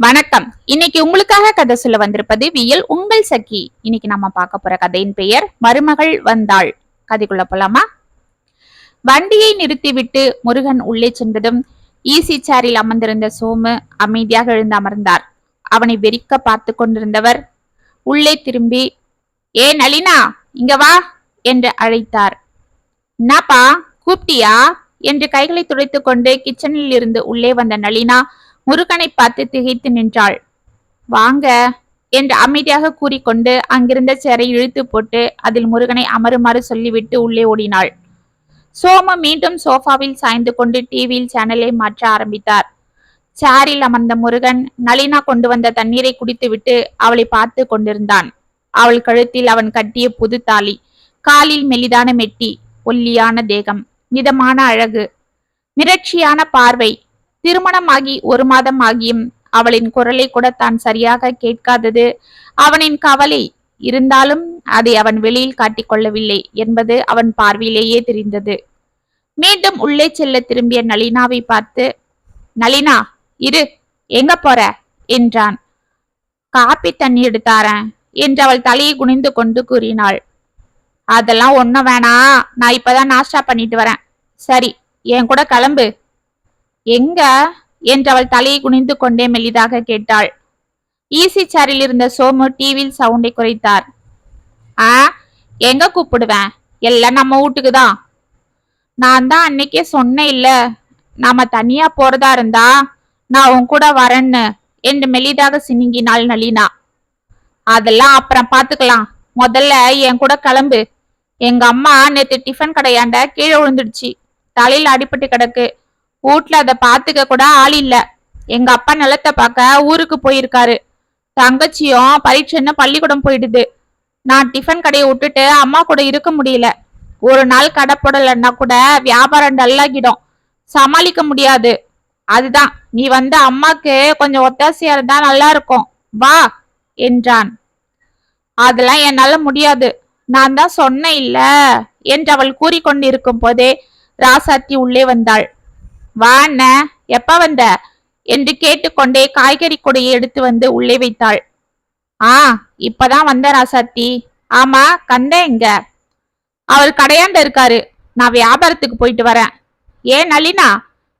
வணக்கம். இன்னைக்கு உங்களுக்காக கதை சொல்ல வந்திருப்பது வியல் உங்கள் சகி. இன்னைக்கு நம்ம பார்க்க போற கதையின் பெயர் மருமகள் வந்தாள். கதைக்குள்ள போலாமா? வண்டியை நிறுத்திவிட்டு முருகன் உள்ளே சென்றதும் ஈசி சேரில் அமர்ந்திருந்த சோமு அமைதியாக எழுந்து அமர்ந்தார். அவனை வெறிக்க பார்த்து கொண்டிருந்தவர் உள்ளே திரும்பி ஏ நளினா இங்க வா என்று அழைத்தார். என்னப்பா கூப்பிட்டியா என்று கைகளை துடைத்துக் கொண்டு கிச்சனில் இருந்து உள்ளே வந்த நளினா முருகனை பார்த்து திகைத்து நின்றாள். வாங்க என்று அமைதியாக கூறிக்கொண்டு அங்கிருந்த சேரை இழுத்து போட்டு அதில் முருகனை அமருமாறு சொல்லிவிட்டு உள்ளே ஓடினாள். சோமு மீண்டும் சோஃபாவில் சாய்ந்து கொண்டு டிவியில் சேனலை மாற்ற ஆரம்பித்தார். சேரில் அமர்ந்த முருகன் நளினா கொண்டு வந்த தண்ணீரை குடித்துவிட்டு அவளை பார்த்து கொண்டிருந்தான். அவள் கழுத்தில் அவன் கட்டிய புது தாலி காலில் மெலிதான மெட்டி ஒல்லியான தேகம் மிதமான அழகு மிரட்சியான பார்வை திருமணமாகி ஒரு மாதம் ஆகியும் அவளின் குரலை கூட தான் சரியாக கேட்காதது. அவனின் கவலை இருந்தாலும் அதை அவன் வெளியில் காட்டிக்கொள்ளவில்லை என்பது அவன் பார்வையிலேயே தெரிந்தது. மீண்டும் உள்ளே செல்ல திரும்பிய நளினாவை பார்த்து நளினா இரு எங்க போற? என்றான். காப்பி தண்ணி எடுத்தாரேன் என்று அவள் தலையை குனிந்து கொண்டு கூறினாள். அதெல்லாம் ஒண்ணும் வேணா நான் இப்பதான் நாஷ்டா பண்ணிட்டு வரேன். சரி என் கூட கிளம்பு. எங்க? என்று அவள் தலையை குனிந்து கொண்டே மெல்லிதாக கேட்டாள். ஈசி சேரில் இருந்த சோமு டிவியில் சவுண்டை குறைத்தார். ஆ எங்க கூப்பிடுவேன்? எல்லாம் நம்ம வீட்டுக்கு தான். நான் தான் அன்னைக்கே சொன்னேன் இல்ல நாம தனியா போறதா இருந்தா நான் உன் கூட வரேன்னு என்று மெலிதாக சினிங்கினாள் நளினா. அதெல்லாம் அப்புறம் பாத்துக்கலாம் முதல்ல என் கூட கிளம்பு. எங்க அம்மா நேத்து டிஃபன் கடையாண்ட கீழே விழுந்துடுச்சு. தலையில் அடிபட்டு கிடக்கு. வீட்ல அதை பாத்துக்க கூட ஆள் இல்ல. எங்க அப்பா நிலத்தை பார்க்க ஊருக்கு போயிருக்காரு. தங்கச்சியும் பரீட்சைன்னு பள்ளிக்கூடம் போயிடுது. நான் டிஃபன் கடையை விட்டுட்டு அம்மா கூட இருக்க முடியல. ஒரு நாள் கடை போடலைன்னா கூட வியாபாரம் டல்லாகிடும் சமாளிக்க முடியாது. அதுதான் நீ வந்து அம்மாக்கு கொஞ்சம் ஒத்தாசையா இருந்தா நல்லா இருக்கும். வா என்றான். அதெல்லாம் என்னால முடியாது. நான் தான் சொன்னேன் இல்ல என்று அவள் கூறிக்கொண்டிருக்கும் போதே ராசாத்தி உள்ளே வந்தாள். வாண்ண எப்ப வந்த? என்று கேட்டுக்கொண்டே காய்கறி கொடையை எடுத்து வந்து உள்ளே வைத்தாள். ஆ இப்பதான் வந்த ராசாத்தி. ஆமா கந்த எங்க? அவர் கடையாண்ட இருக்காரு. நான் வியாபாரத்துக்கு போயிட்டு வரேன். ஏன் நளினா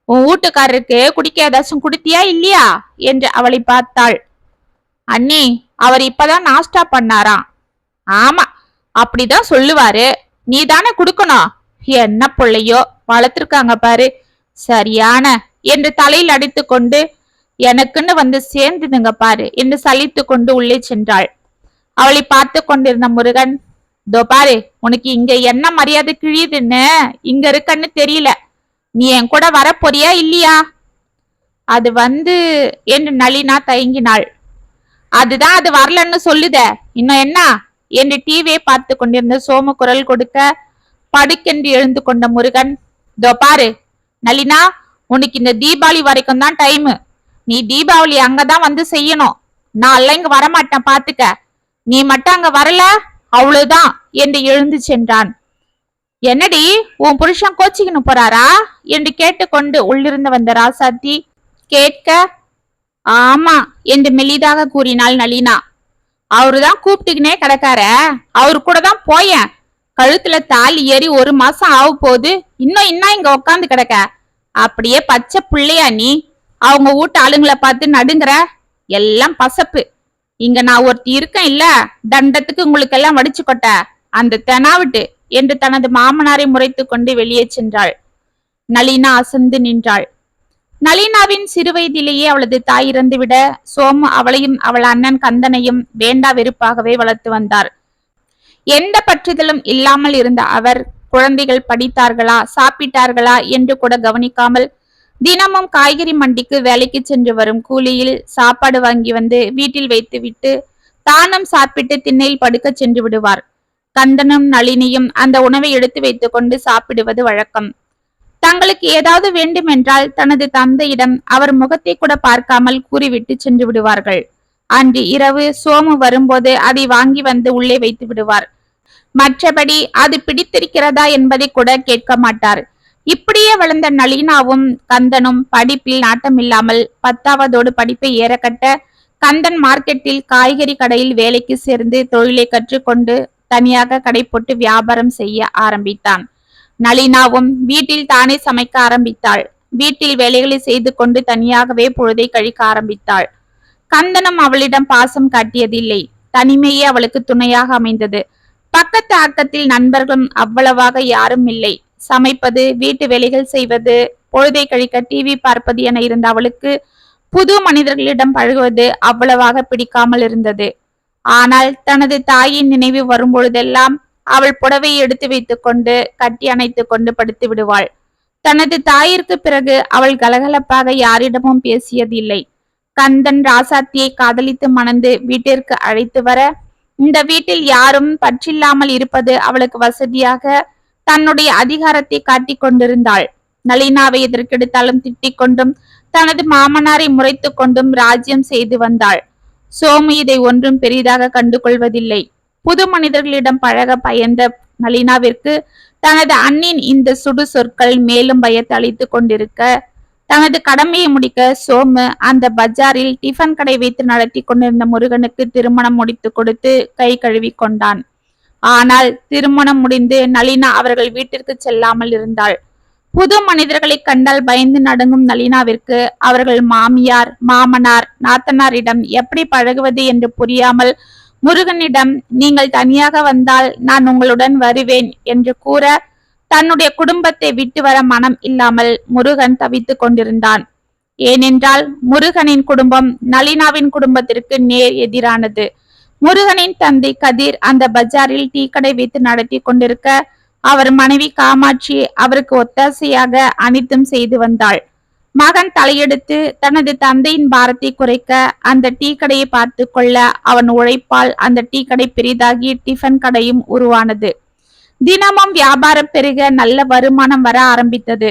உன் வீட்டுக்காரருக்கு குடிக்க ஏதாச்சும் குடுத்தியா இல்லையா? என்று அவளை பார்த்தாள். அண்ணி அவர் இப்பதான் நாஸ்டா பண்ணாராம் ஆமா அப்படிதான் சொல்லுவாரு. நீ தானே கொடுக்கணும். என்ன பிள்ளையோ வளர்த்துருக்காங்க பாரு. சரியான என்று தலையில் அடித்து கொண்டு எனக்குன்னு வந்து சேர்ந்துதுங்க பாரு என்று சலித்து கொண்டு உள்ளே சென்றாள். அவளை பார்த்து கொண்டிருந்த முருகன் தோ பாரு உனக்கு இங்க என்ன மரியாதை கிழியுதுன்னு? இங்க இருக்கன்னு தெரியல. நீ என் கூட வரப்போறியா இல்லையா? அது வந்து என்று நளினா தயங்கினாள். அதுதான் அது வரலன்னு சொல்லுதே. இன்னும் என்ன? என்று டிவியை பார்த்து கொண்டிருந்த சோம குரல் கொடுக்க படுக்கென்று எழுந்து கொண்ட முருகன் தோ பாரு நளினா உனக்கு இந்த தீபாவளி வரைக்கும் தான் டைம் நீ தீபாவளி அங்கதான் வந்து செய்யணும். நான் எல்லாம் இங்க வரமாட்டேன் பாத்துக்க. நீ மட்டும் அங்க வரல அவ்வளவுதான் என்று எழுந்து சென்றான். என்னடி உன் புருஷன் கோச்சிக்கணும் போறாரா? என்று கேட்டுக்கொண்டு உள்ளிருந்து வந்த ராசாத்தி கேட்க ஆமா என்று மெலிதாக கூறினாள் நளினா. அவருதான் கூப்பிட்டுக்கினே கிடக்கார அவரு கூட தான் போயேன். கழுத்துல தாலி ஏறி ஒரு மாசம் ஆக போகுது இன்னும் இன்னும் இங்க உக்காந்து கிடக்க? அப்படியே பச்சை பிள்ளையா நீ. அவங்க வீட்டு ஆளுங்களை பார்த்து நடுங்குற. எல்லாம் பசப்பு. இங்க நான் ஒருத்தி இருக்கேன் இல்ல. தண்டத்துக்கு உங்களுக்கு எல்லாம் வடிச்சு கொட்ட. அந்த தெனாவிட்டு என்று தனது மாமனாரை முறைத்து கொண்டு வெளியே சென்றாள். நளினா அசந்து நின்றாள். நளினாவின் சிறுவயதிலேயே அவளது தாய் இறந்துவிட சோமு அவளையும் அவள் அண்ணன் கந்தனையும் வேண்டா வெறுப்பாகவே வளர்த்து வந்தார். எந்த பற்றுதலும் இல்லாமல் இருந்த அவர் குழந்தைகள் படித்தார்களா சாப்பிட்டார்களா என்று கூட கவனிக்காமல் தினமும் காய்கறி மண்டிக்கு வேலைக்கு சென்று வரும் கூலியில் சாப்பாடு வாங்கி வந்து வீட்டில் வைத்துவிட்டு தானும் சாப்பிட்டு திண்ணையில் படுக்க சென்று விடுவார். கந்தனும் நளினியும் அந்த உணவை எடுத்து வைத்துக் கொண்டு சாப்பிடுவது வழக்கம். தங்களுக்கு ஏதாவது வேண்டுமென்றால் தனது தந்தையிடம் அவர் முகத்தை கூட பார்க்காமல் கூறிவிட்டு சென்று விடுவார்கள். அன்று இரவு சோமு வரும்போது அதை வாங்கி வந்து உள்ளே வைத்து விடுவார். மற்றபடி அது பிடித்திருக்கிறதா என்பதை கூட கேட்க மாட்டார். இப்படியே வளர்ந்த நளினாவும் கந்தனும் படிப்பில் நாட்டமில்லாமல் பத்தாவதோடு படிப்பை ஏறக்கட்ட கந்தன் மார்க்கெட்டில் காய்கறி கடையில் வேலைக்கு சேர்ந்து தொழிலை கற்றுக்கொண்டு தனியாக கடை போட்டு வியாபாரம் செய்ய ஆரம்பித்தான். நளினாவும் வீட்டில் தானே சமைக்க ஆரம்பித்தாள். வீட்டில் வேலைகளை செய்து கொண்டு தனியாகவே பொழுதை கழிக்க ஆரம்பித்தாள். கந்தனம் அவளிடம் பாசம் காட்டியதில்லை. தனிமையே அவளுக்கு துணையாக அமைந்தது. பக்கத்து அக்கத்தில் நண்பர்களும் அவ்வளவாக யாரும் இல்லை. சமைப்பது வீட்டு வேலைகள் செய்வது பொழுதை கழிக்க டிவி பார்ப்பது என இருந்த அவளுக்கு புது மனிதர்களிடம் பழகுவது அவ்வளவாக பிடிக்காமல் இருந்தது. ஆனால் தனது தாயின் நினைவு வரும்பொழுதெல்லாம் அவள் புடவை எடுத்து வைத்துக் கொண்டு கட்டி அணைத்துக் கொண்டு படுத்து விடுவாள். தனது தாயிற்கு பிறகு அவள் கலகலப்பாக யாரிடமும் பேசியதில்லை. கந்தன் ராசாத்தியை காதலித்து மணந்து வீட்டிற்கு அழைத்து வர இந்த வீட்டில் யாரும் பற்றில்லாமல் இருப்பது அவளுக்கு வசதியாக தன்னுடைய அதிகாரத்தை காட்டிக் கொண்டிருந்தாள். நளினாவை எதற்கெடுத்தாலும் திட்டிக் கொண்டும் தனது மாமனாரை முறைத்துக் கொண்டும் ராஜ்யம் செய்து வந்தாள். சோமு இதை ஒன்றும் பெரிதாக கண்டு கொள்வதில்லை புது மனிதர்களிடம் பழக பயந்த நளினாவிற்கு தனது அண்ணின் இந்த சுடு சொற்கள் மேலும் பயத்தளித்து கொண்டிருக்க தனது கடமையை முடிக்க சோமு அந்த பஜாரில் டிஃபன் கடை வைத்து நடத்தி கொண்டிருந்த முருகனுக்கு திருமணம் முடித்து கொடுத்து கை கழுவி கொண்டான். ஆனால் திருமணம் முடிந்து நளினா அவர்கள் வீட்டிற்கு செல்லாமல் இருந்தாள். புது மனிதர்களை கண்டால் பயந்து நடுங்கும் நளினாவிற்கு அவர்கள் மாமியார் மாமனார் நாத்தனாரிடம் எப்படி பழகுவது என்று புரியாமல் முருகனிடம் நீங்கள் தனியாக வந்தால் நான் உங்களுடன் வருவேன் என்று கூற தன்னுடைய குடும்பத்தை விட்டு வர மனம் இல்லாமல் முருகன் தவித்துக் கொண்டிருந்தான். ஏனென்றால் முருகனின் குடும்பம் நளினாவின் குடும்பத்திற்கு நேர் எதிரானது. முருகனின் தந்தை கதிர் அந்த பஜாரில் டீ கடை வைத்து நடத்தி கொண்டிருக்க அவர் மனைவி காமாட்சி அவருக்கு ஒத்தாசையாக அனைத்தும் செய்து வந்தாள். மகன் தலையெடுத்து தனது தந்தையின் பாரத்தை குறைக்க அந்த டீ கடையை பார்த்து கொள்ள அவன் உழைப்பால் அந்த டீ கடை பெரிதாகி டிஃபன் கடையும் உருவானது. தினமும் வியாபாரம் பெருக நல்ல வருமானம் வர ஆரம்பித்தது.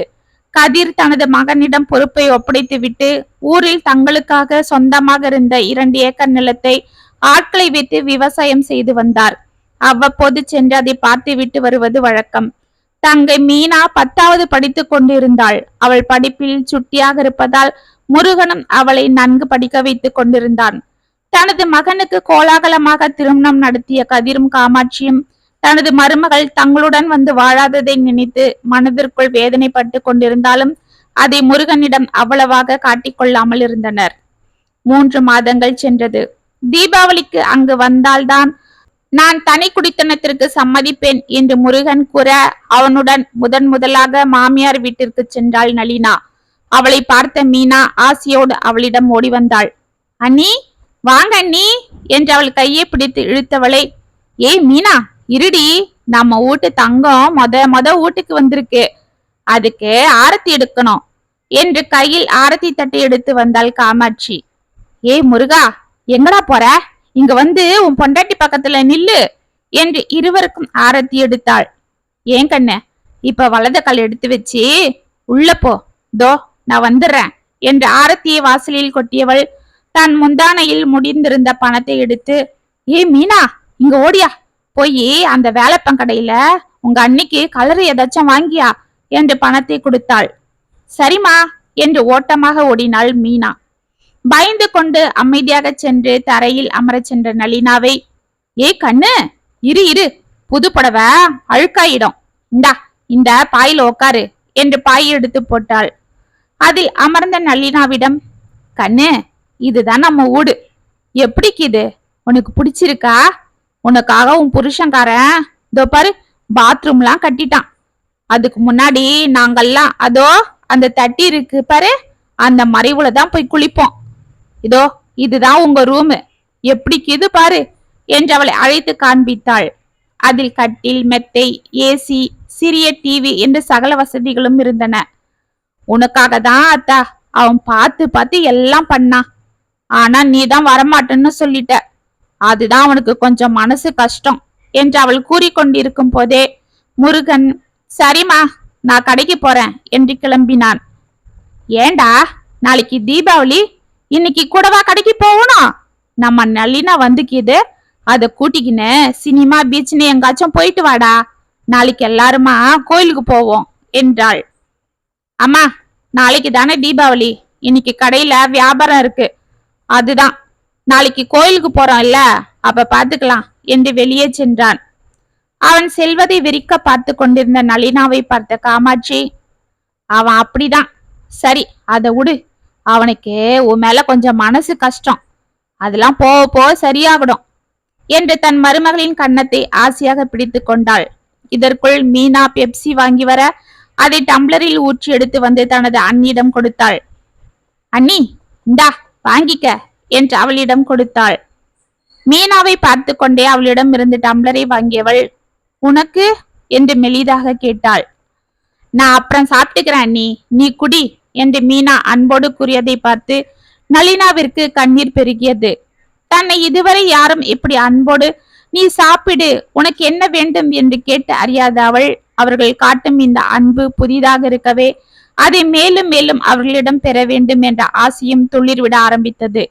கதிர் தனது மகனிடம் பொறுப்பை ஒப்படைத்துவிட்டு ஊரில் தங்களுக்காக சொந்தமாக இருந்த இரண்டு ஏக்கர் நிலத்தை ஆட்களை வைத்து விவசாயம் செய்து வந்தார். அவ்வப்போது சென்று அதை பார்த்துவிட்டு வருவது வழக்கம். தங்கை மீனா பத்தாவது படித்துக் கொண்டிருந்தாள். அவள் படிப்பில் சுட்டியாக இருப்பதால் முருகனும் அவளை நன்கு படிக்க வைத்துக் கொண்டிருந்தான். தனது மகனுக்கு கோலாகலமாக திருமணம் நடத்திய கதிரும் காமாட்சியும் தனது மருமகள் தங்களுடன் வந்து வாழாததை நினைத்து மனதிற்குள் வேதனைப்பட்டு கொண்டிருந்தாலும் அதை முருகனிடம் அவ்வளவாக காட்டிக்கொள்ளாமல் இருந்தனர். மூன்று மாதங்கள் சென்றது. தீபாவளிக்கு அங்கு வந்தால்தான் நான் தனி குடித்தனத்திற்கு சம்மதிப்பேன் என்று முருகன் கூற அவனுடன் முதன் முதலாக மாமியார் வீட்டிற்கு சென்றாள் நளினா. அவளை பார்த்த மீனா ஆசையோடு அவளிடம் ஓடி வந்தாள். அண்ணி வாங்க அண்ணி என்று அவள் கையை பிடித்து இழுத்தவளை ஏய் மீனா இருடி நம்ம வீட்டு தங்கம் மொத மொத வீட்டுக்கு வந்திருக்கு. அதுக்கு ஆரத்தி எடுக்கணும். என்று கையில் ஆரத்தி தட்டை எடுத்து வந்தாள் காமாட்சி. ஏய் முருகா எங்கடா போற? இங்க வந்து உன் பொண்டாட்டி பக்கத்துல நில்லு என்று இருவருக்கும் ஆரத்தி எடுத்தாள். ஏன் கண்ண இப்ப வலது கால் எடுத்து வச்சு உள்ள போ. தோ நான் வந்துடுறேன் என்று ஆரத்தியை வாசலில் கொட்டியவள் தன் முந்தானையில் முடிந்திருந்த பணத்தை எடுத்து ஏ மீனா இங்க ஓடியா. போய் அந்த வேலைப்பங்கடையில உங்க அன்னைக்கு கலரு ஏதாச்சும் வாங்கியா? என்று பணத்தை கொடுத்தாள். சரிம்மா என்று ஓட்டமாக ஓடினாள் மீனா. பயந்து கொண்டு அமைதியாக சென்று தரையில் அமரச் சென்ற நளினாவை ஏ கண்ணு இரு இரு புது புடவை அழுக்காயிடும். இந்தா இந்த பாயில உக்காரு என்று பாய் எடுத்து போட்டாள். அதில் அமர்ந்த நளினாவிடம் கண்ணு இதுதான் நம்ம ஊடு. எப்படிக்கு இது? உனக்கு பிடிச்சிருக்கா? உனக்காக உன் புருஷன்காரன் இதோ பாரு பாத்ரூம்லாம் கட்டிட்டான். அதுக்கு முன்னாடி நாங்கெல்லாம் அதோ அந்த தட்டி இருக்கு பாரு அந்த மறைவுல தான் போய் குளிப்போம். இதோ இதுதான் உங்க ரூமு எப்படிக்கு இது பாரு என்று அவளை அழைத்து காண்பித்தாள். அதில் கட்டில் மெத்தை ஏசி சிறிய டிவி என்று சகல வசதிகளும் இருந்தன. உனக்காக தான் அத்தா அவன் பார்த்து பார்த்து எல்லாம் பண்ணான். ஆனா நீ தான் வரமாட்டேன்னு சொல்லிட்ட. அதுதான் அவனுக்கு கொஞ்சம் மனசு கஷ்டம் என்று அவள் கூறிக்கொண்டிருக்கும் போதே முருகன் சரிம்மா நான் கடைக்கு போறேன் என்று கிளம்பினான். ஏண்டா நாளைக்கு தீபாவளி? இன்னைக்கு கூடவா கடைக்கு போகணும்? நம்ம நளினா வந்துக்கிது. அதை கூட்டிக்கின்னு சினிமா பீச்னு எங்காச்சும் போயிட்டு வாடா. நாளைக்கு எல்லாருமா கோயிலுக்கு போவோம் என்றாள். அம்மா நாளைக்கு தானே தீபாவளி. இன்னைக்கு கடையில வியாபாரம் இருக்கு. அதுதான் நாளைக்கு கோயிலுக்கு போறோம் இல்ல அப்ப பாத்துக்கலாம் என்று வெளியே சென்றான். அவன் செல்வதை விரிக்க பார்த்து கொண்டிருந்த நளினாவை பார்த்த காமாட்சி அவன் அப்படிதான். சரி அதை விடு அவனுக்கு உன் மேல கொஞ்சம் மனசு கஷ்டம். அதெல்லாம் போக போக சரியாகிடும் என்று தன் மருமகளின் கன்னத்தை ஆசையாக பிடித்து கொண்டாள். இதற்குள் மீனா பெப்சி வாங்கி வர அதை டம்ளரில் ஊற்றி எடுத்து வந்து தனது அண்ணியிடம் கொடுத்தாள். அண்ணி இந்தா வாங்கிக்க. என்று அவளிடம் கொடுத்தாள். மீனாவை பார்த்து கொண்டே அவளிடம் இருந்து டம்ளரை வாங்கியவள் உனக்கு? என்று மெலிதாக கேட்டாள். நான் அப்புறம் சாப்பிட்டுக்கிறேன் நீ நீ குடி என்று மீனா அன்போடு கூறியதை பார்த்து நளினாவிற்கு கண்ணீர் பெருகியது. தன்னை இதுவரை யாரும் இப்படி அன்போடு நீ சாப்பிடு உனக்கு என்ன வேண்டும்? என்று கேட்டு அறியாத அவள் அவர்கள் காட்டும் இந்த அன்பு புதிதாக இருக்கவே அதை மேலும் மேலும் அவர்களிடம் பெற வேண்டும் என்ற ஆசையும் துளிர்விட ஆரம்பித்தது.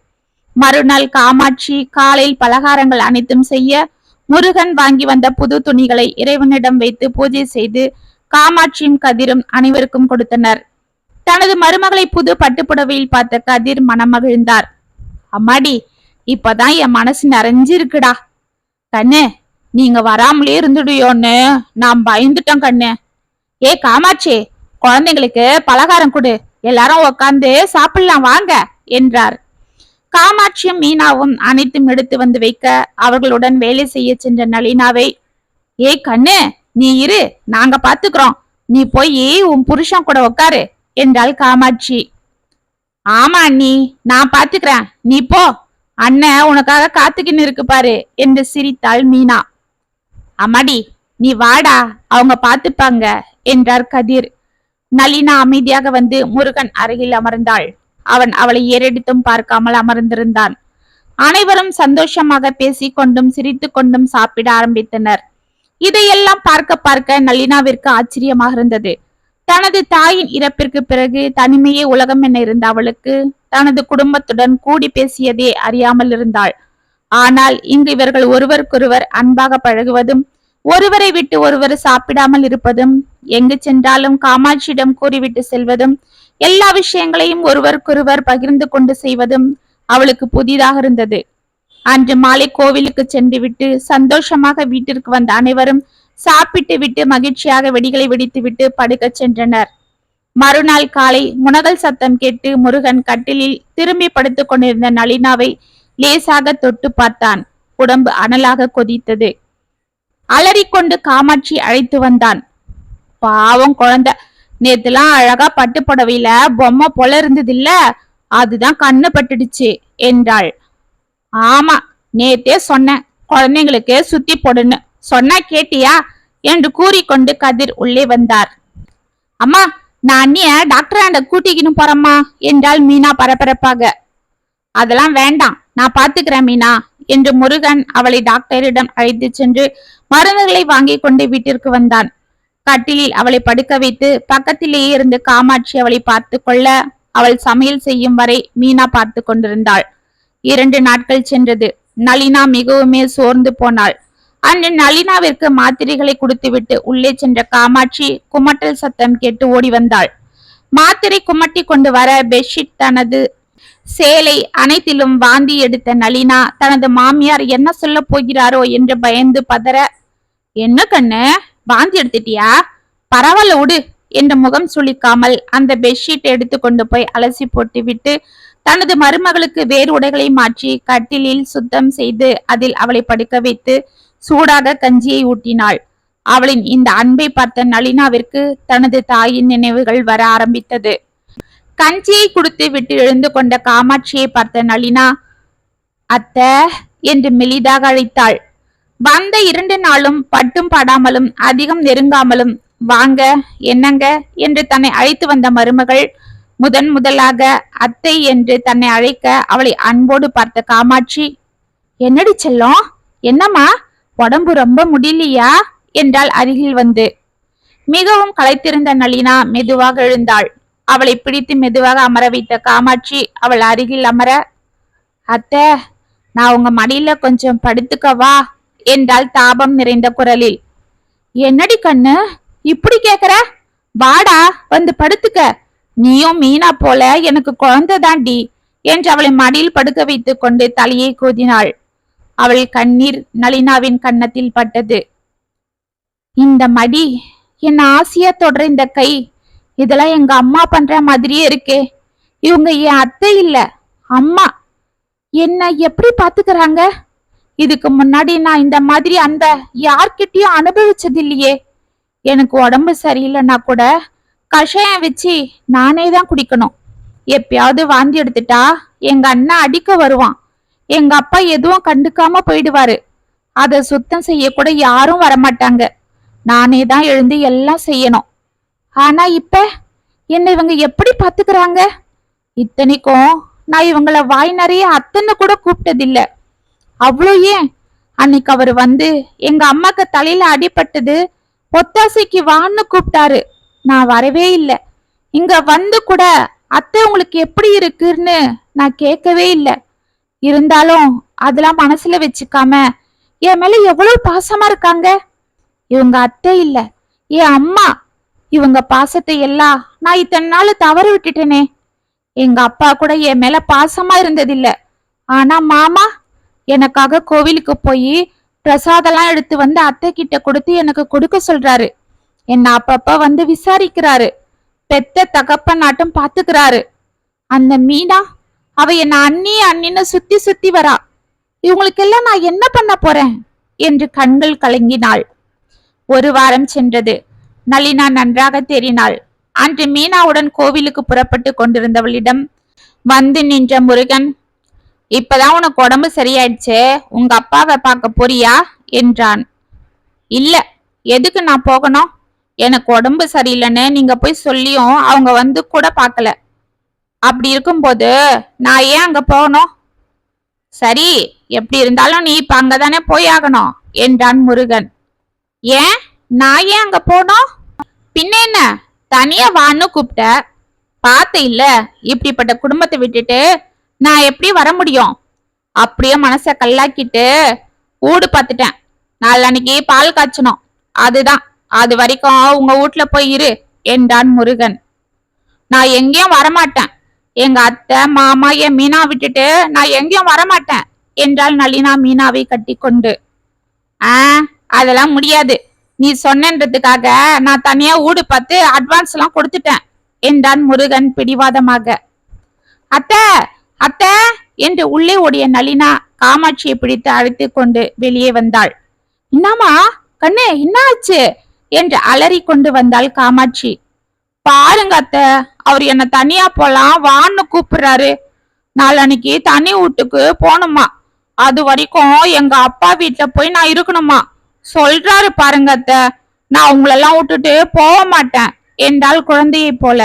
மறுநாள் காமாட்சி காலையில் பலகாரங்கள் அனைத்தும் செய்ய முருகன் வாங்கி வந்த புது துணிகளை இறைவனிடம் வைத்து பூஜை செய்து காமாட்சியும் கதிரும் அனைவருக்கும் கொடுத்தனர். தனது மருமகளை புது பட்டுப்புடவையில் பார்த்த கதிர் மனமகிழ்ந்தார். அம்மாடி இப்பதான் என் மனசு நிறைஞ்சிருக்குடா. கண்ணு நீங்க வராமலே இருந்துடுயோன்னு நான் பயந்துட்டோம் கண்ணு. ஏ காமாட்சி குழந்தைங்களுக்கு பலகாரம் கொடு. எல்லாரும் உக்காந்து சாப்பிடலாம் வாங்க என்றார். காமாட்சியும் மீனாவும் அனைத்தும் எடுத்து வந்து வைக்க அவர்களுடன் வேலை செய்ய சென்ற நளினாவை ஏய் கண்ணு நீ இரு நாங்க பாத்துக்கிறோம். நீ போய் உன் புருஷன் கூட உக்காரு என்றாள் காமாட்சி. ஆமா அண்ணி நான் பாத்துக்கிறேன். நீ போ. அண்ணன் உனக்காக காத்துக்கின்னு இருக்கு பாரு என்று சிரித்தாள் மீனா. அம்மாடி நீ வாடா அவங்க பாத்துப்பாங்க என்றார் கதிர். நளினா அமைதியாக வந்து முருகன் அருகில் அமர்ந்தாள். அவன் அவளை ஏறெடுத்தும் பார்க்காமல் அமர்ந்திருந்தான். அனைவரும் சந்தோஷமாக பேசிக் கொண்டும் சிரித்துக் கொண்டும் சாப்பிட ஆரம்பித்தனர். இதையெல்லாம் பார்க்க பார்க்க நளினாவிற்கு ஆச்சரியமாக இருந்தது. தனது தாயின் இறப்பிற்கு பிறகு தனிமையே உலகம் என இருந்த அவளுக்கு தனது குடும்பத்துடன் கூடி பேசியதே அறியாமல் இருந்தாள். ஆனால் இங்கு இவர்கள் ஒருவருக்கொருவர் அன்பாக பழகுவதும் ஒருவரை விட்டு ஒருவர் சாப்பிடாமல் இருப்பதும் எங்கு சென்றாலும் காமாட்சியிடம் கூறிவிட்டு செல்வதும் எல்லா விஷயங்களையும் ஒருவருக்கொருவர் பகிர்ந்து கொண்டு செய்வதும் அவளுக்கு புதிதாக இருந்தது. அன்று மாலை கோவிலுக்கு சென்று விட்டு சந்தோஷமாக வீட்டிற்கு வந்த அனைவரும் சாப்பிட்டு விட்டு மகிழ்ச்சியாக வெடிகளை வெடித்துவிட்டு படுக்கச் சென்றனர். மறுநாள் காலை முனகல் சத்தம் கேட்டு முருகன் கட்டிலில் திரும்பி படுத்துக் கொண்டிருந்த நளினாவை லேசாக தொட்டு பார்த்தான். உடம்பு அனலாக கொதித்தது. அலறிக்கொண்டு காமாட்சி அழைத்து வந்தான். பாவம் குழந்தை நேத்துலாம் அழகா பட்டு புடவையில பொம்மை போல இருந்தது இல்ல அதுதான் கண்ணு பட்டுடுச்சு என்றாள். ஆமா நேத்தே சொன்னேன் குழந்தைங்களுக்கு சுத்தி போடுன்னு. சொன்னா கேட்டியா? என்று கூறிக்கொண்டு கதிர் உள்ளே வந்தார். அம்மா நான் அண்ணிய டாக்டர் ஆண்ட கூட்டிக்கின்னு போறம்மா என்றாள் மீனா பரபரப்பாக. அதெல்லாம் வேண்டாம் நான் பாத்துக்கிறேன் மீனா என்று முருகன் அவளை டாக்டரிடம் அழைத்து சென்று மருந்துகளை வாங்கி கொண்டு வீட்டிற்கு வந்தான். கட்டிலில் அவளை படுக்க வைத்து பக்கத்திலேயே இருந்து காமாட்சி அவளை பார்த்து கொள்ள அவள் சமையல் செய்யும் வரை மீனா பார்த்து கொண்டிருந்தாள். இரண்டு நாட்கள் சென்றது. நளினா மிகவுமே சோர்ந்து போனாள். அன்று நளினாவிற்கு மாத்திரைகளை கொடுத்துவிட்டு உள்ளே சென்ற காமாட்சி குமட்டல் சத்தம் கேட்டு ஓடி வந்தாள். மாத்திரை குமட்டி கொண்டு வர பெட்ஷீட் தனது சேலை அனைத்திலும் வாந்தி எடுத்த நளினா தனது மாமியார் என்ன சொல்ல போகிறாரோ? என்று பயந்து பதற என்ன கண்ணு? வாந்தி எடுத்துட்டியா? பரவாயில்ல விடு என்று முகம் சுளிக்காமல் அந்த பெட்ஷீட் எடுத்து கொண்டு போய் அலசி போட்டுவிட்டு தனது மருமகளுக்கு வேறு உடைகளை மாற்றி கட்டிலில் சுத்தம் செய்து அதில் அவளை படுக்க வைத்து சூடாக கஞ்சியை ஊட்டினாள். அவளின் இந்த அன்பை பார்த்த நளினாவிற்கு தனது தாயின் நினைவுகள் வர ஆரம்பித்தது. கஞ்சியை குடுத்து விட்டு எழுந்து கொண்ட காமாட்சியை பார்த்த நளினா அத்த என்று மெலிதாக அழைத்தாள். வந்த இரண்டு நாளும் பட்டும் படாமலும் அதிகம் நெருங்காமலும் வாங்க என்னங்க? என்று தன்னை அழைத்து வந்த மருமகள் முதன் முதலாக அத்தை என்று தன்னை அழைக்க அவளை அன்போடு பார்த்த காமாட்சி என்னடி செல்லம்? என்னம்மா? உடம்பு ரொம்ப முடியலையா? என்றாள் அருகில் வந்து. மிகவும் களைத்திருந்த நளினா மெதுவாக எழுந்தாள். அவளை பிடித்து மெதுவாக அமர வைத்த காமாட்சி அவள் அருகில் அமர அத்தை நான் உங்க மடியில கொஞ்சம் படுத்துக்கவா? என்றாள் தாபம் நிறைந்த குரலில். என்னடி கண்ணு இப்படி கேக்குற? வாடா வந்து படுத்துக்க. நீயும் மீனா போல எனக்கு குழந்தைதாண்டி என்று அவளை மடியில் படுக்க வைத்துக் கொண்டு தலையை கோதினாள். அவள் கண்ணீர் நளினாவின் கன்னத்தில் பட்டது. இந்த மடி என்ன ஆசையா தொடர இந்த கை. இதெல்லாம் எங்க அம்மா பண்ற மாதிரியே இருக்கே. இவங்க என் அத்தை இல்ல அம்மா. என்ன எப்படி பாத்துக்கிறாங்க? இதுக்கு முன்னாடி நான் இந்த மாதிரி அந்த யார்கிட்டயும் அனுபவிச்சது இல்லையே எனக்கு உடம்பு சரியில்லைன்னா கூட கஷாயம் வச்சு நானே தான் குடிக்கணும். எப்பயாவது வாந்தி எடுத்துட்டா எங்க அண்ணன் அடிக்க வருவான். எங்க அப்பா எதுவும் கண்டுக்காம போயிடுவாரு. அதை சுத்தம் செய்ய கூட யாரும் வரமாட்டாங்க. நானே தான் எழுந்து எல்லாம் செய்யணும். ஆனா இப்ப என்னை இவங்க எப்படி பாத்துக்கிறாங்க? இத்தனைக்கும் நான் இவங்கள வாய் நிறைய அத்தனை கூட கூப்பிட்டதில்லை. அவ்வளோ ஏன்? அன்னைக்கு அவர் வந்து எங்க அம்மாக்கு தலையில அடிபட்டது பொத்தாசைக்கு வான்னு கூப்பிட்டாரு. நான் வரவே இல்லை. இங்க வந்து கூட அத்தை உங்களுக்கு எப்படி இருக்குன்னு நான் கேட்கவே இல்லை. இருந்தாலும் அதெல்லாம் மனசுல வச்சுக்காம என் மேல எவ்வளவு பாசமா இருக்காங்க? இவங்க அத்தை இல்ல. என் அம்மா. இவங்க பாசத்தை எல்லாம் நான் இத்தனை நாள் தவறு விட்டுட்டேனே. எங்க அப்பா கூட என் மேல பாசமா இருந்ததில்ல. ஆனா மாமா எனக்காக கோவிலுக்கு போய் பிரசாதெல்லாம் எடுத்து வந்து அத்தை கிட்ட கொடுத்து எனக்கு கொடுக்க சொல்றாரு. என்ன அப்பப்ப வந்து விசாரிக்கிறாரு. பெத்த தகப்பனாட்டம் பாத்துக்கிறாரு அந்த மீனா அவ என்ன அண்ணி அண்ணின்னு சுத்தி சுத்தி வரா. இவங்களுக்கெல்லாம் நான் என்ன பண்ண போறேன்? என்று கண்கள் கலங்கினாள். ஒரு வாரம் சென்றது. நளினா நன்றாக தெரினாள் அன்று மீனாவுடன் கோவிலுக்கு புறப்பட்டு கொண்டிருந்தவளிடம் வந்து நின்ற முருகன் இப்பதான் உனக்கு உடம்பு சரியாயிடுச்சு உங்க அப்பாவை பார்க்க போறியா? என்றான். இல்ல எதுக்கு நான் போகணும்? எனக்கு உடம்பு சரியில்லைன்னு நீங்க போய் சொல்லியும் அவங்க வந்து கூட பார்க்கல. அப்படி இருக்கும்போது நான் ஏன் அங்க போகணும்? சரி எப்படி இருந்தாலும் நீ இப்ப அங்கதானே போய் ஆகணும் என்றான் முருகன். ஏன்? நான் ஏன் அங்க போனோம் பின்ன என்ன? தனியா வான்னு கூப்பிட்ட. பார்த்த இல்ல இப்படிப்பட்ட குடும்பத்தை விட்டுட்டு நான் எப்படி வர முடியும்? அப்படியே மனசை கல்லாக்கிட்டு ஊடு பார்த்துட்டேன். நாளன்னைக்கு பால் காய்ச்சணும் அதுதான். அது வரைக்கும் உங்க வீட்ல போய் இரு என்றான் முருகன். நான் எங்கேயும் வரமாட்டேன். எங்க அத்தை மாமா என் மீனா விட்டுட்டு நான் எங்கேயும் வரமாட்டேன் என்றாள் நளினா மீனாவை கட்டி கொண்டு ஆ அதெல்லாம் முடியாது. நீ சொன்னன்றதுக்காக நான் தனியா ஊடு பார்த்து அட்வான்ஸ் எல்லாம் கொடுத்துட்டேன் என்றான் முருகன் பிடிவாதமாக. அத்தை அத்தை என்று உள்ளே ஓடிய நளினா காமாட்சியை பிடித்து அழைத்து கொண்டு வெளியே வந்தாள். என்னம்மா கண்ணே என்ன ஆச்சு என்று அலறி கொண்டு வந்தாள் காமாட்சி. பாருங்க அத்தை அவர் என்ன தனியா போலாம் வான்னு கூப்பிடுறாரு. நாளன்னைக்கு தனி வீட்டுக்கு போகணுமா? அது வரைக்கும் எங்க அப்பா வீட்டுல போய் நான் இருக்கணுமா? சொல்றாரு பாருங்க அத்தை நான் உங்களெல்லாம் விட்டுட்டு போக மாட்டேன் என்றாள் குழந்தையை போல.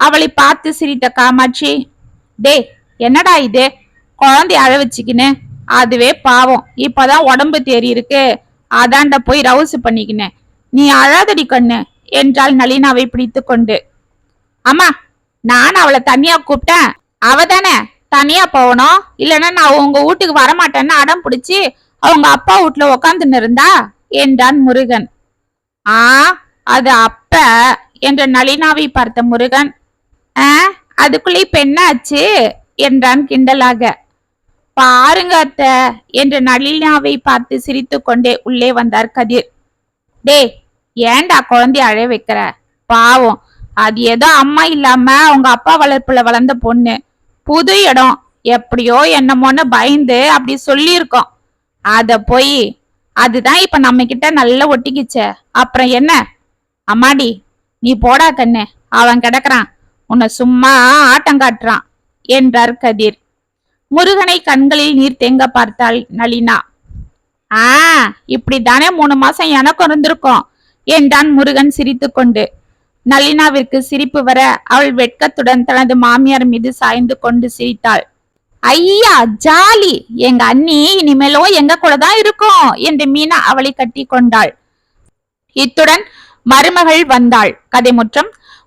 அவளை பார்த்து சிரித்த காமாட்சி டேய் என்னடா இது? குழந்தை அழ வச்சுக்கின்னு. அதுவே பாவம். இப்பதான் உடம்பு தேறி இருக்கு. அதாண்ட போய் ரவுசு பண்ணிக்கினேன். நீ அழாதடி கண்ணு என்றாள் நளினாவை பிடித்து கொண்டு. அம்மா நான் அவளை தனியா கூப்பிட்டேன். அவ தானே? தனியா போகணும் இல்லைன்னா நான் உங்க வீட்டுக்கு வரமாட்டேன்னு அடம் பிடிச்சி அவங்க அப்பா வீட்டுல உக்காந்துன்னு இருந்தா? என்றான் முருகன். ஆ அது அப்ப என்ற நளினாவை பார்த்த முருகன். ஆ அதுக்குள்ளே இப்ப என்றான் கிண்டலாக. பாருங்க அத்தை என்று நளினாவை பார்த்து சிரித்து கொண்டே உள்ளே வந்தார் கதிர். டேய் ஏன்டா குழந்தைய அழைய வைக்கிற? பாவம் அது ஏதோ அம்மா இல்லாம அவங்க அப்பா வளர்ப்புல வளர்ந்த பொண்ணு. புது இடம் எப்படியோ என்னமோன்னு பயந்து அப்படி சொல்லியிருக்கோம். அத போய் அதுதான் இப்ப நம்ம கிட்ட நல்லா ஒட்டிக்கிச்சே. அப்புறம் என்ன? அம்மாடி நீ போடா கண்ணு. அவன் கிடக்குறான். உன்னை சும்மா ஆட்டங்காட்டுறான் என்றார் கதிர். முருகனை கண்களில் நீர் தேங்க பார்த்தாள் நளினா. ஆ இப்படித்தானே மூணு மாசம் எனக்கு இருந்திருக்கும் என்றான் முருகன் சிரித்து கொண்டு நளினாவிற்கு சிரிப்பு வர அவள் வெட்கத்துடன் தனது மாமியார் மீது சாய்ந்து கொண்டு சிரித்தாள். ஐயா ஜாலி! எங்க அண்ணி இனிமேலும் எங்க கூட தான் இருக்கும் என்று மீனா அவளை கட்டி கொண்டாள் இத்துடன் மருமகள் வந்தாள். கதை முற்றம்